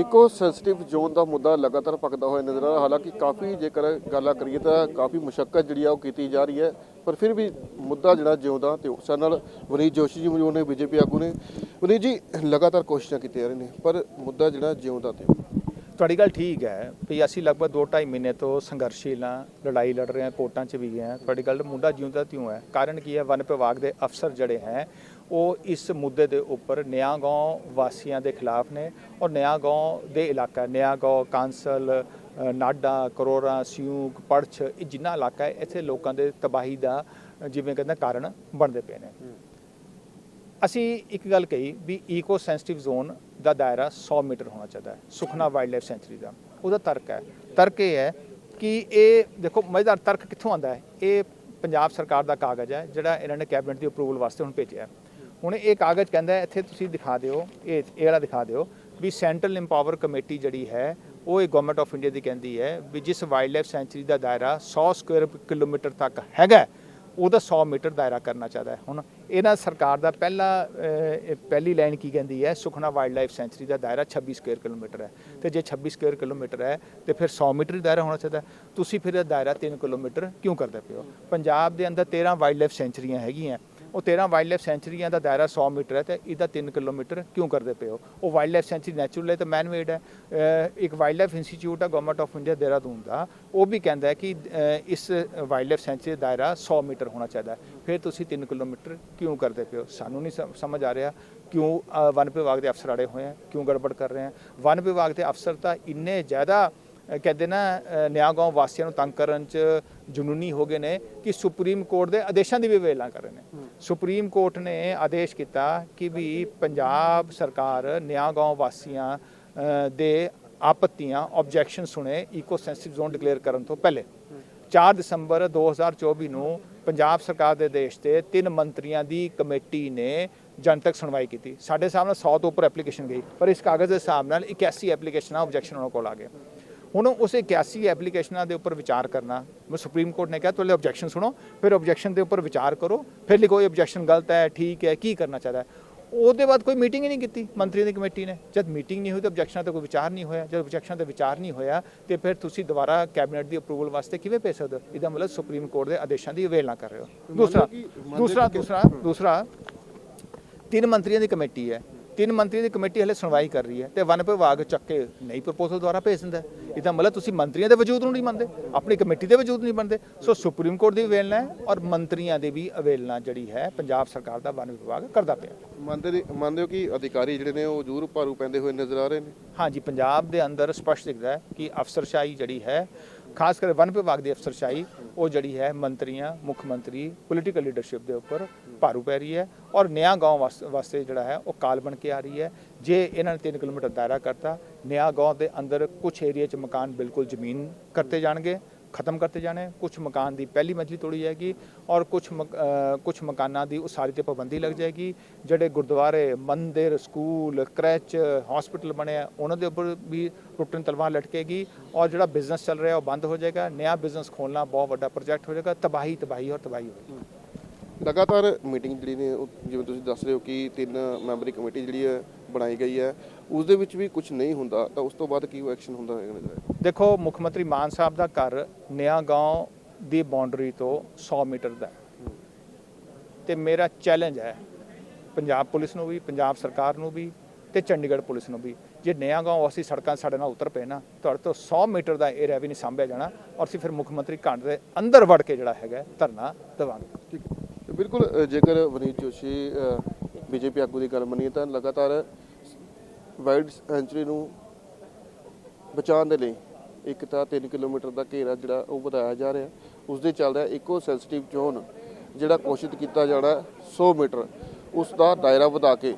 ਇਕੋ sensitive zone ਦਾ ਮੁੱਦਾ ਲਗਾਤਾਰ ਪੱਕਦਾ ਹੋਇਆ ਨਜ਼ਰ ਆ ਰਿਹਾ। ਹਾਲਾਂਕਿ ਕਾਫੀ ਜੇਕਰ ਗੱਲਾਂ ਕਰੀਏ ਤਾਂ ਕਾਫੀ ਮੁਸ਼ਕਲ ਜਿਹੜੀ ਆ ਉਹ ਕੀਤੀ ਜਾ ਰਹੀ ਹੈ, ਪਰ ਫਿਰ ਵੀ ਮੁੱਦਾ ਜਿਹੜਾ ਜਿਉਂਦਾ ਤੇ ਉਸ ਨਾਲ ਵਨੀਤ ਜੋਸ਼ੀ ਜੀ ਮੌਜੂਦ ਨੇ, ਬੀਜੇਪੀ ਆਗੂ ਨੇ। ਵਨੀਤ ਜੀ, ਲਗਾਤਾਰ ਕੋਸ਼ਿਸ਼ਾਂ ਕੀਤੀਆਂ ਜਾ ਰਹੀਆਂ ਨੇ, ਪਰ ਮੁੱਦਾ ਜਿਹੜਾ ਜਿਉਂਦਾ ਤੇ ਤੁਹਾਡੀ ਗੱਲ ਠੀਕ ਹੈ ਵੀ ਅਸੀਂ ਲਗਭਗ 2.5 ਮਹੀਨੇ ਤੋਂ ਸੰਘਰਸ਼ੀਲ ਹਾਂ, ਲੜਾਈ ਲੜ ਰਹੇ ਹਾਂ, ਕੋਰਟਾਂ 'ਚ ਵੀ ਗਏ ਹਾਂ। ਤੁਹਾਡੀ ਗੱਲ ਮੁੱਦਾ ਜਿਉਂਦਾ ਤਿਉਂ ਹੈ। ਕਾਰਨ ਕੀ ਹੈ? ਵਨ ਵਿਭਾਗ ਦੇ ਅਫਸਰ ਜਿਹੜੇ ਹੈ ਉਹ ਇਸ ਮੁੱਦੇ ਦੇ ਉੱਪਰ ਨਿਆਂਗਾਉਂ ਵਾਸੀਆਂ ਦੇ ਖਿਲਾਫ ਨੇ ਔਰ ਨਿਆਂਗਾਉਂ ਦੇ ਇਲਾਕਾ ਨਿਆਂਗਾਉਂ ਕਾਂਸਲ ਨਾਡਾ ਕਰੋਰਾ ਸਿਉਂਕ ਪੜਛ ਇਹ ਜਿੰਨਾ ਇਲਾਕਾ ਹੈ ਇੱਥੇ ਲੋਕਾਂ ਦੇ ਤਬਾਹੀ ਦਾ ਜਿਵੇਂ ਕਹਿੰਦਾ ਕਾਰਨ ਬਣਦੇ ਪਏ ਨੇ। ਅਸੀਂ ਇੱਕ ਗੱਲ ਕਹੀ ਵੀ ਈਕੋ ਸੈਂਸਿਟਿਵ ਜ਼ੋਨ ਦਾ ਦਾਇਰਾ 100 ਮੀਟਰ ਹੋਣਾ ਚਾਹੀਦਾ ਹੈ ਸੁਖਨਾ ਵਾਈਲਡਲਾਈਫ ਸੈਂਚਰੀ ਦਾ। ਉਹਦਾ ਤਰਕ ਹੈ। ਤਰਕ ਇਹ ਹੈ ਕਿ ਇਹ ਦੇਖੋ ਮਜ਼ੇਦਾਰ ਤਰਕ ਕਿੱਥੋਂ ਆਉਂਦਾ ਹੈ? ਇਹ ਪੰਜਾਬ ਸਰਕਾਰ ਦਾ ਕਾਗਜ਼ ਹੈ ਜਿਹੜਾ ਇਹਨਾਂ ਨੇ ਕੈਬਨਿਟ ਦੀ ਅਪਰੂਵਲ ਵਾਸਤੇ ਹੁਣ ਭੇਜਿਆ ਹੁਣ ਇਹ ਕਾਗਜ਼ ਕਹਿੰਦਾ ਇੱਥੇ ਤੁਸੀਂ ਦਿਖਾ ਦਿਓ, ਇਹ ਇਹ ਵਾਲਾ ਦਿਖਾ ਦਿਓ ਵੀ ਸੈਂਟਰਲ ਇੰਪਾਵਰ ਕਮੇਟੀ ਜਿਹੜੀ ਹੈ, ਉਹ ਇਹ ਗਵਰਨਮੈਂਟ ਆਫ ਇੰਡੀਆ ਦੀ ਕਹਿੰਦੀ ਹੈ ਵੀ ਜਿਸ ਵਾਈਲਡ ਲਾਈਫ ਸੈਂਚੁਰੀ ਦਾ ਦਾਇਰਾ 100 ਸਕੁਅਰ ਕਿਲੋਮੀਟਰ ਤੱਕ ਹੈਗਾ ਉਹਦਾ 100 ਮੀਟਰ ਦਾਇਰਾ ਕਰਨਾ ਚਾਹਦਾ ਹੈ। ਹੁਣ ਇਹਨਾਂ ਸਰਕਾਰ ਦਾ ਪਹਿਲਾ ਪਹਿਲੀ ਲਾਈਨ ਕੀ ਕਹਿੰਦੀ ਹੈ, ਸੁਖਨਾ ਵਾਈਲਡ ਲਾਈਫ ਸੈਂਚੁਰੀ ਦਾ ਦਾਇਰਾ 26 ਸਕੁਅਰ ਕਿਲੋਮੀਟਰ ਹੈ। ਤੇ ਜੇ 26 ਸਕੁਅਰ ਕਿਲੋਮੀਟਰ ਹੈ, ਤੇ ਫਿਰ 100 ਮੀਟਰ ਦਾਇਰਾ ਹੋਣਾ ਚਾਹੀਦਾ ਤੁਸੀਂ ਫਿਰ ਇਹ ਦਾਇਰਾ 3 ਕਿਲੋਮੀਟਰ ਕਿਉਂ ਕਰਦੇ ਪਏ ਹੋ? ਪੰਜਾਬ ਦੇ ਅੰਦਰ 13 ਵਾਈਲਡ ਲਾਈਫ ਸੈਂਚਰੀਆਂ ਹੈਗੀਆਂ। ਉਹ 13 ਵਾਈਲਡ ਲਾਈਫ ਸੈਂਚਰੀਆਂ ਦਾ ਦਾਇਰਾ 100 ਮੀਟਰ ਹੈ ਤੇ ਇਹਦਾ 3 ਕਿਲੋਮੀਟਰ ਕਿਉਂ ਕਰਦੇ ਪਏ ਹੋ? ਉਹ ਵਾਈਲਡ ਲਾਈਫ ਸੈਂਚੁਰੀ ਨੈਚੁਰਲ ਹੈ ਤੇ ਮੈਨ ਮੇਡ ਹੈ ਇੱਕ ਵਾਈਲਡ ਲਾਈਫ ਇੰਸਟੀਚਿਊਟ ਹੈ ਗਵਰਨਮੈਂਟ ਆਫ ਇੰਡੀਆ ਦੇਹਰਾਦੂਨ ਦਾ। ਉਹ ਵੀ ਕਹਿੰਦਾ ਹੈ ਕਿ ਇਸ ਵਾਈਲਡ ਲਾਈਫ ਸੈਂਚੁਰੀ ਦਾਇਰਾ 100 ਮੀਟਰ ਹੋਣਾ ਚਾਹੀਦਾ ਫਿਰ ਤੁਸੀਂ 3 ਕਿਲੋਮੀਟਰ ਕਿਉਂ ਕਰਦੇ ਪਏ ਹੋ? ਸਾਨੂੰ ਨਹੀਂ ਸਮਝ ਆ ਰਿਹਾ ਕਿਉਂ ਵਨ ਵਿਭਾਗ ਦੇ ਅਫਸਰ ਅੜੇ ਹੋਏ ਆ, ਕਿਉਂ ਗੜਬੜ ਕਰ ਰਹੇ ਆ? ਵਨ ਵਿਭਾਗ ਦੇ ਅਫਸਰ ਤਾਂ ਇੰਨੇ ਜ਼ਿਆਦਾ ਕਹਿੰਦੇ ਨਾ ਅਹ ਨਿਆਂ ਗਾঁव ਵਾਸੀਆਂ ਨੂੰ ਤੰਗ ਕਰਨ ਚ ਜਨੂਨੀ ਹੋ ਗਏ ਨੇ ਕਿ ਸੁਪਰੀਮ ਕੋਰਟ ਦੇ ਆਦੇਸ਼ਾਂ ਦੀ ਵੀ ਵੇਲਾ ਕਰ ਰਹੇ ਨੇ। ਸੁਪਰੀਮ ਕੋਰਟ ਨੇ ਆਦੇਸ਼ ਕੀਤਾ ਕਿ ਵੀ ਪੰਜਾਬ ਸਰਕਾਰ ਨਿਆਂ ਗਾঁव ਵਾਸੀਆਂ ਦੇ ਆਪੱਤੀਆਂ ਆਬਜੈਕਸ਼ਨ ਸੁਣੇ ਇਕੋ ਸੈਂਸਿਟਿਵ ਜ਼ੋਨ ਡਿਕਲੇਅਰ ਕਰਨ ਤੋਂ ਪਹਿਲੇ। 4 ਦਸੰਬਰ 2024 ਨੂੰ ਪੰਜਾਬ ਸਰਕਾਰ ਦੇ ਦੇਸ਼ ਤੇ ਤਿੰਨ ਮੰਤਰੀਆਂ ਦੀ ਕਮੇਟੀ ਨੇ ਜਨਤਕ ਸੁਣਵਾਈ ਕੀਤੀ। ਸਾਡੇ ਸਾਹਮਣੇ 100 ਤੋਂ ਉੱਪਰ ਐਪਲੀਕੇਸ਼ਨ ਗਈ ਪਰ ਇਸ ਕਾਗਜ਼ ਦੇ ਹਿਸਾਬ ਨਾਲ 81 ਐਪਲੀਕੇਸ਼ਨਾਂ ਆਬਜੈਕਸ਼ਨ ਉਹਨਾਂ ਕੋਲ ਆ ਗਏ। ਹੁਣ ਉਸ 81 ਐਪਲੀਕੇਸ਼ਨਾਂ ਦੇ ਉੱਪਰ ਵਿਚਾਰ ਕਰਨਾ ਮੈਂ ਸੁਪਰੀਮ ਕੋਰਟ ਨੇ ਕਿਹਾ ਤੁਹਾਡੇ ਆਬਜੈਕਸ਼ਨ ਸੁਣੋ ਫਿਰ ਆਬਜੈਕਸ਼ਨ ਦੇ ਉੱਪਰ ਵਿਚਾਰ ਕਰੋ ਫਿਰ ਲਿਖੋ ਇਹ ਆਬਜੈਕਸ਼ਨ ਗਲਤ ਹੈ ਠੀਕ ਹੈ ਕੀ ਕਰਨਾ ਚਾਹਦਾ ਉਹਦੇ ਬਾਅਦ ਕੋਈ ਮੀਟਿੰਗ ਹੀ ਨਹੀਂ ਕੀਤੀ ਮੰਤਰੀਆਂ ਦੀ ਕਮੇਟੀ ਨੇ। ਜਦ ਮੀਟਿੰਗ ਨਹੀਂ ਹੋਈ ਤਾਂ ਆਬਜੈਕਸ਼ਨਾਂ ਤੇ ਕੋਈ ਵਿਚਾਰ ਨਹੀਂ ਹੋਇਆ। ਜਦ ਆਬਜੈਕਸ਼ਨਾਂ ਤੇ ਵਿਚਾਰ ਨਹੀਂ ਹੋਇਆ ਤੇ ਫਿਰ ਤੁਸੀਂ ਦੁਬਾਰਾ ਕੈਬਨਿਟ ਦੀ ਅਪਰੂਵਲ ਵਾਸਤੇ ਕਿਵੇਂ ਭੇਜ ਸਕਦੇ ਹੋ? ਇਹਦਾ ਮਤਲਬ ਸੁਪਰੀਮ ਕੋਰਟ ਦੇ ਆਦੇਸ਼ਾਂ ਦੀ ਅਵੇਲਨਾ ਕਰ ਰਹੇ ਹੋ। ਦੂਸਰਾ ਦੂਸਰਾ ਦੂਸਰਾ ਦੂਸਰਾ ਤਿੰਨ ਮੰਤਰੀਆਂ ਦੀ ਕਮੇਟੀ ਹੈ। ਤਿੰਨ ਮੰਤਰੀਆਂ ਦੀ ਕਮੇਟੀ ਹਲੇ ਸੁਣਵਾਈ ਕਰ ਰਹੀ ਹੈ ਤੇ ਵਨ ਵਿਭਾਗ ਚੱਕ ਕੇ ਨਈ ਪ੍ਰਪੋਜ਼ਲ ਦੁਆਰਾ ਭੇਜ ਦਿੰਦਾ। ਇਹਦਾ ਮਤਲਬ ਤੁਸੀਂ ਮੰਤਰੀਆਂ ਦੇ ਵਜੂਦ ਨੂੰ ਨਹੀਂ ਮੰਨਦੇ ਆਪਣੀ ਕਮੇਟੀ ਦੇ ਵਜੂਦ ਨਹੀਂ ਮੰਨਦੇ। ਸੋ ਸੁਪਰੀਮ ਕੋਰਟ ਦੀ ਅਵੇਲਨਾ ਹੈ ਔਰ ਮੰਤਰੀਆਂ ਦੀ ਵੀ ਅਵੇਲਨਾ ਜਿਹੜੀ ਹੈ ਪੰਜਾਬ ਸਰਕਾਰ ਦਾ ਵਨ ਵਿਭਾਗ ਕਰਦਾ ਪਿਆ। ਮੰਨਦੇ ਮੰਨਦੇ ਹੋ ਕਿ ਅਧਿਕਾਰੀ ਜਿਹੜੇ ਨੇ ਉਹ ਜ਼ਰੂਰ ਭਾਰੂ ਪੈਂਦੇ ਹੋਏ ਨਜ਼ਰ ਆ ਰਹੇ ਨੇ? ਹਾਂਜੀ ਪੰਜਾਬ ਦੇ ਅੰਦਰ ਸਪਸ਼ਟ ਦਿਖਦਾ ਹੈ ਕਿ ਅਫਸਰਸ਼ਾਹੀ ਜਿਹੜੀ ਹੈ ਖਾਸ ਕਰ ਵਨ ਵਿਭਾਗ ਦੀ ਅਫਸਰਸ਼ਾਹੀ ਉਹ ਜਿਹੜੀ ਹੈ ਮੰਤਰੀਆਂ ਮੁੱਖ ਮੰਤਰੀ ਪੋਲੀਟੀਕਲ ਲੀਡਰਸ਼ਿਪ ਦੇ ਉੱਪਰ ਭਾਰੂ ਪੈ ਰਹੀ ਹੈ ਔਰ ਨਿਆ گاؤں ਵਾਸਤੇ ਜਿਹੜਾ ਹੈ ਉਹ ਕਾਲ ਬਣ ਕੇ ਆ ਰਹੀ ਹੈ। ਜੇ ਇਹਨਾਂ ਨੇ 3 ਕਿਲੋਮੀਟਰ ਦਾਇਰਾ ਕਰਤਾ, ਨਿਆ ਗਾਉਂ ਦੇ ਅੰਦਰ ਕੁਝ ਏਰੀਆ 'ਚ ਮਕਾਨ ਬਿਲਕੁਲ ਜ਼ਮੀਨ ਕਰਤੇ ਜਾਣਗੇ, ਖਤਮ ਕਰਤੇ ਜਾਣੇ ਕੁਝ ਮਕਾਨ ਦੀ ਪਹਿਲੀ ਮੰਜ਼ਲੀ ਤੋੜੀ ਜਾਏਗੀ ਔਰ ਕੁਝ ਕੁਝ ਮਕਾਨਾਂ ਦੀ ਉਸਾਰੀ ਤੇ ਪਾਬੰਦੀ ਲੱਗ ਜਾਏਗੀ। ਜਿਹੜੇ ਗੁਰਦੁਆਰੇ, ਮੰਦਿਰ, ਸਕੂਲ, ਕ੍ਰੈਚ ਹਸਪੀਟਲ ਬਣੇ ਆ, ਉਹਨਾਂ ਦੇ ਉੱਪਰ ਵੀ ਟੁੱਟਣ ਤਲਵਾਰ ਲਟਕੇਗੀ ਔਰ ਜਿਹੜਾ ਬਿਜ਼ਨਸ ਚੱਲ ਰਿਹਾ ਉਹ ਬੰਦ ਹੋ ਜਾਏਗਾ। ਨਵਾਂ ਬਿਜ਼ਨਸ ਖੋਲਣਾ ਬਹੁਤ ਵੱਡਾ ਪ੍ਰੋਜੈਕਟ ਹੋ ਜਾਏਗਾ। ਤਬਾਹੀ ਤਬਾਹੀ ਔਰ ਤਬਾਹੀ ਹੋਏਗੀ ਲਗਾਤਾਰ ਮੀਟਿੰਗ ਜਿਹੜੀ ਨੇ ਉਹ ਜਿਵੇਂ ਤੁਸੀਂ ਦੱਸ ਰਹੇ ਹੋ ਕਿ ਤਿੰਨ ਮੈਂਬਰੀ ਕਮੇਟੀ ਜਿਹੜੀ ਹੈ ਬਣਾਈ ਗਈ ਹੈ, ਉਸ ਦੇ ਵਿੱਚ ਵੀ ਕੁਝ ਨਹੀਂ ਹੁੰਦਾ, ਤਾਂ ਉਸ ਤੋਂ ਬਾਅਦ ਕੀ ਐਕਸ਼ਨ ਹੁੰਦਾ ਹੋਏਗਾ ਦੇਖੋ, ਮੁੱਖ ਮੰਤਰੀ ਮਾਨ ਸਾਹਿਬ ਦਾ ਘਰ ਨਿਆ ਗਾਉਂ ਦੀ ਬਾਉਂਡਰੀ ਤੋਂ 100 ਮੀਟਰ ਦਾ ਹੈ। ਤੇ ਮੇਰਾ ਚੈਲੰਜ ਹੈ, ਪੰਜਾਬ ਪੁਲਿਸ ਨੂੰ ਵੀ, ਪੰਜਾਬ ਸਰਕਾਰ ਨੂੰ ਵੀ ਤੇ ਚੰਡੀਗੜ੍ਹ ਪੁਲਿਸ ਨੂੰ ਵੀ। ਜੇ ਨਿਆ ਗਾਉਂ ਅਸੀਂ ਸੜਕਾਂ ਸਾਡੇ ਨਾਲ ਉਤਰ ਪਏ ਨਾ, ਤੁਹਾਡੇ ਤੋਂ 100 ਮੀਟਰ ਦਾ ਏਰੀਆ ਵੀ ਨਹੀਂ ਸਾਂਭਿਆ ਜਾਣਾ ਔਰ ਅਸੀਂ ਫਿਰ ਮੁੱਖ ਮੰਤਰੀ ਘਰ ਦੇ ਅੰਦਰ ਵੜ ਕੇ ਜਿਹੜਾ ਹੈਗਾ ਧਰਨਾ ਦੇਵਾਂਗੇ। ਬਿਲਕੁਲ ਜੇਕਰ ਵਨੀਤ ਜੋਸ਼ੀ ਬੀਜੇਪੀ ਆਗੂ ਦੀ ਗੱਲ ਮੰਨੀਏ ਤਾਂ ਲਗਾਤਾਰ ਵਾਈਡ ਸੈਂਚਰੀ ਨੂੰ ਬਚਾਉਣ ਦੇ ਲਈ ਇੱਕ ਤਾਂ 3 ਕਿਲੋਮੀਟਰ ਦਾ ਘੇਰਾ ਜਿਹੜਾ ਉਹ ਵਧਾਇਆ ਜਾ ਰਿਹਾ। ਉਸ ਦੇ ਚੱਲਦਿਆਂ ਇੱਕੋ ਸੈਂਸਿਟਿਵ ਜ਼ੋਨ ਜਿਹੜਾ ਕੋਸ਼ਿਸ਼ ਕੀਤਾ ਜਾਣਾ 100 ਮੀਟਰ। ਉਸ ਦਾ ਦਾਇਰਾ ਵਧਾ ਕੇ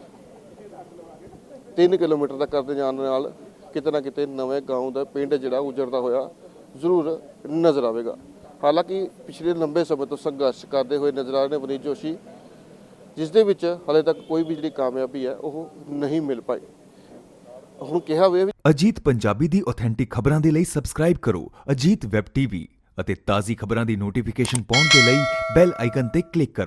3 ਕਿਲੋਮੀਟਰ ਦਾ ਕਰਦੇ ਜਾਣ ਨਾਲ ਕਿਤੇ ਨਾ ਕਿਤੇ ਨਵੇਂ ਗਾਉਂ ਦਾ ਪਿੰਡ ਜਿਹੜਾ ਉਜੜਦਾ ਹੋਇਆ ਜ਼ਰੂਰ ਨਜ਼ਰ ਆਵੇਗਾ। ਹਾਲਾਂਕਿ ਪਿਛਲੇ ਲੰਬੇ ਸਮੇਂ ਤੋਂ ਸੰਘਰਸ਼ ਕਰਦੇ ਹੋਏ ਨਜ਼ਰ ਆ ਰਹੇ ਨੇ ਵਨੀਤ ਜੋਸ਼ੀ, ਜਿਸ ਦੇ ਵਿੱਚ ਹਲੇ ਤੱਕ ਕੋਈ ਵੀ ਜਿਹੜੀ ਕਾਮਯਾਬੀ ਹੈ, ਉਹ ਨਹੀਂ ਮਿਲ ਪਾਈ। ਹੁਣ ਕਿਹਾ ਹੋਇਆ ਵੀ ਅਜੀਤ ਪੰਜਾਬੀ ਦੀ ਆਥੈਂਟਿਕ ਖਬਰਾਂ ਦੇ ਲਈ ਸਬਸਕ੍ਰਾਈਬ ਕਰੋ ਅਜੀਤ ਵੈਬ ਟੀਵੀ ਅਤੇ ਤਾਜ਼ੀ ਖਬਰਾਂ ਦੀ ਨੋਟੀਫਿਕੇਸ਼ਨ ਪਾਉਣ ਦੇ ਲਈ ਬੈਲ ਆਈਕਨ ਤੇ ਕਲਿੱਕ ਕਰੋ।